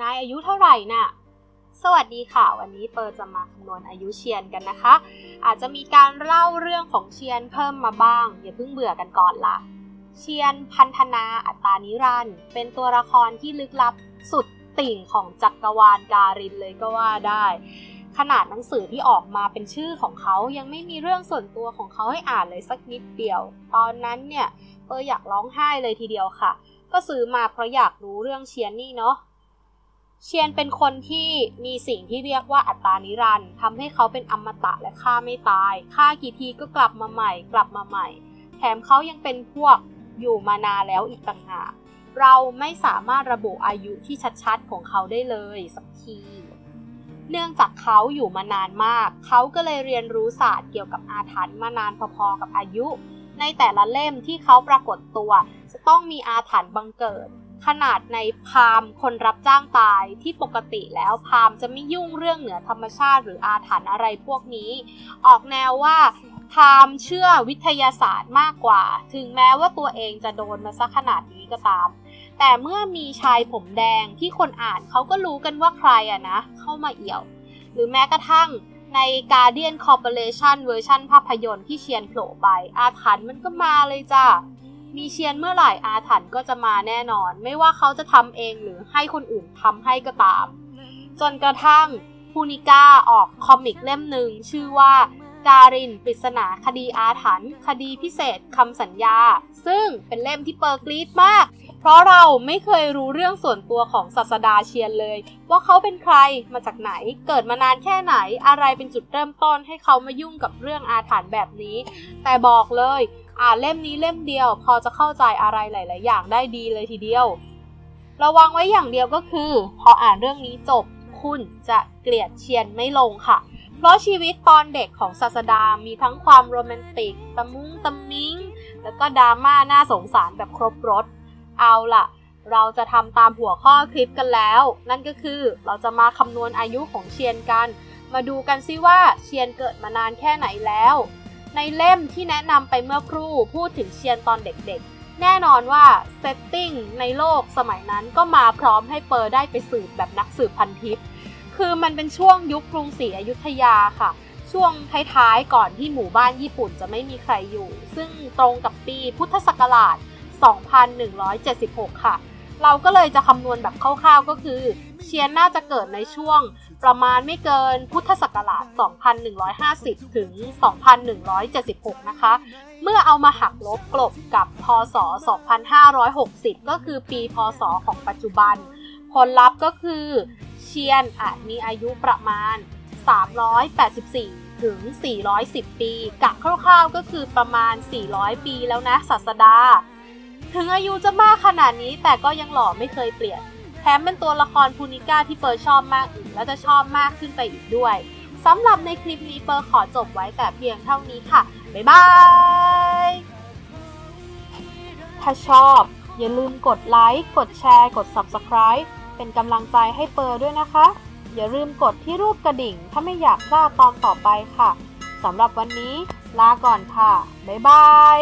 นายอายุเท่าไหร่น่ะ สวัสดีค่ะ วันนี้เปอร์จะมาคำนวณอายุเชียนกันนะคะ อาจจะมีการเล่าเรื่องของเชียนเพิ่มมาบ้าง อย่าเพิ่งเบื่อกันก่อนละเชียนพันธนาอัตานิรันเป็นตัวละครที่ลึกลับสุดติ่งของจักรวาลการินเลยก็ว่าได้ ขนาดหนังสือที่ออกมาเป็นชื่อของเขายังไม่มีเรื่องส่วนตัวของเขาให้อ่านเลยสักนิดเดียว ตอนนั้นเนี่ยเปอร์อยากร้องไห้เลยทีเดียวค่ะก็ซื้อมาเพราะอยากรู้เรื่องเชียนนี่เนาะ เชียนเป็นคนที่มีสิ่งที่เรียกว่าอัตตานิรันด์ทำให้เขาเป็นอมตะและฆ่าไม่ตายฆ่ากี่ทีก็กลับมาใหม่ กลับมาใหม่ แถมเขายังเป็นพวกอยู่มานานแล้วอีกต่างหากเราไม่สามารถระบุอายุที่ชัดๆของเขาได้เลยสักที เนื่องจากเขาอยู่มานานมาก เขาก็เลยเรียนรู้ศาสตร์เกี่ยวกับอาถรรพ์มานานพอๆกับอายุ ในแต่ละเล่มที่เขาปรากฏตัว จะต้องมีอาถรรพ์บังเกิด ขนาดในพามคนรับจ้างตายที่ปกติแล้วพามจะไม่ยุ่งเรื่องเหนือธรรมชาติหรืออาถรรพ์อะไรพวกนี้ ออกแนวว่าพามเชื่อวิทยาศาสตร์มากกว่า ถึงแม้ว่าตัวเองจะโดนมาสักขนาดนี้ก็ตาม แต่เมื่อมีชายผมแดงที่คนอ่านเขาก็รู้กันว่าใครอะนะ เข้ามาเอี่ยว หรือแม้กระทั่งใน Guardian Corporation เวอร์ชันภาพยนตร์ที่เชียนโผล่ไป อาถรรพ์มันก็มาเลยจ้ะ มีเชียนเมื่อไหร่อาถรรพ์ก็จะมาแน่นอน ไม่ว่าเขาจะทำเองหรือให้คนอื่นทำให้ก็ตาม จนกระทั่งพูนิก้าออกคอมิกเล่มหนึ่งชื่อว่าการินปริศนาคดีอาถรรพ์คดีพิเศษคำสัญญา ซึ่งเป็นเล่มที่เปิร์กรีดมาก เพราะเราไม่เคยรู้เรื่องส่วนตัวของศาสดาเชียนเลย ว่าเขาเป็นใครมาจากไหน เกิดมานานแค่ไหนอะไรเป็นจุดเริ่มต้นให้เขามายุ่งกับเรื่องอาถรรพ์แบบนี้ แต่บอกเลย อ่านเล่มนี้เล่มเดียว พอจะเข้าใจอะไรหลาย ๆ อย่างได้ดีเลยทีเดียว ระวังไว้อย่างเดียวก็คือ พออ่านเรื่องนี้จบคุณจะเกลียดเชียนไม่ลงค่ะ เพราะชีวิตตอนเด็กของศาสดามีทั้งความโรแมนติก ตะมุ้งตะมิงแล้วก็ดราม่าน่าสงสารแบบครบรถ เอาล่ะ เราจะทำตามหัวข้อคลิปกันแล้ว นั่นก็คือเราจะมาคำนวณอายุของเชียนกัน มาดูกันซิว่าเชียนเกิดมานานแค่ไหนแล้ว ในเล่มที่แนะนำไปเมื่อครู่พูดถึงเชียนตอนเด็กๆ แน่นอนว่าเซตติ้งในโลกสมัยนั้นก็มาพร้อมให้เปอร์ได้ไปสืบแบบนักสืบพันทิปคือมันเป็นช่วงยุคกรุงศรีอยุธยาค่ะ ช่วงท้ายๆก่อนที่หมู่บ้านญี่ปุ่นจะไม่มีใครอยู่ ซึ่งตรงกับปีพุทธศักราช 2176 ค่ะ เราก็เลยจะคำนวณแบบคร่าวๆก็คือ เชียนน่าจะเกิดในช่วงประมาณไม่เกินพุทธศักราช 2150 ถึง 2176 นะคะ เมื่อเอามาหักลบกลบกับพศ 2560 ก็คือปีพศของปัจจุบัน ผลลัพธ์ก็คือ เชียนอาจมีอายุประมาณ 384 ถึง 410 ปี กะคร่าวๆก็คือประมาณ 400 ปีแล้วนะศาสดา ถึงอายุจะมากขนาดนี้แต่ก็ยังหล่อไม่เคยเปลี่ยน แถมเป็นตัวละครพูนิก้าที่เปิร์ชอบมากอีกแล้วจะชอบมากขึ้นไปอีกด้วยสำหรับในคลิปนี้เปิร์ขอจบไว้แต่เพียงเท่านี้ค่ะ บ๊ายบาย ถ้าชอบ อย่าลืมกดไลค์ กดแชร์ กด Subscribe เป็นกำลังใจให้เปิร์ด้วยนะคะ อย่าลืมกดที่รูปกระดิ่ง ถ้าไม่อยากพลาดตอนต่อไปค่ะสำหรับวันนี้ลาก่อนค่ะ บ๊ายบาย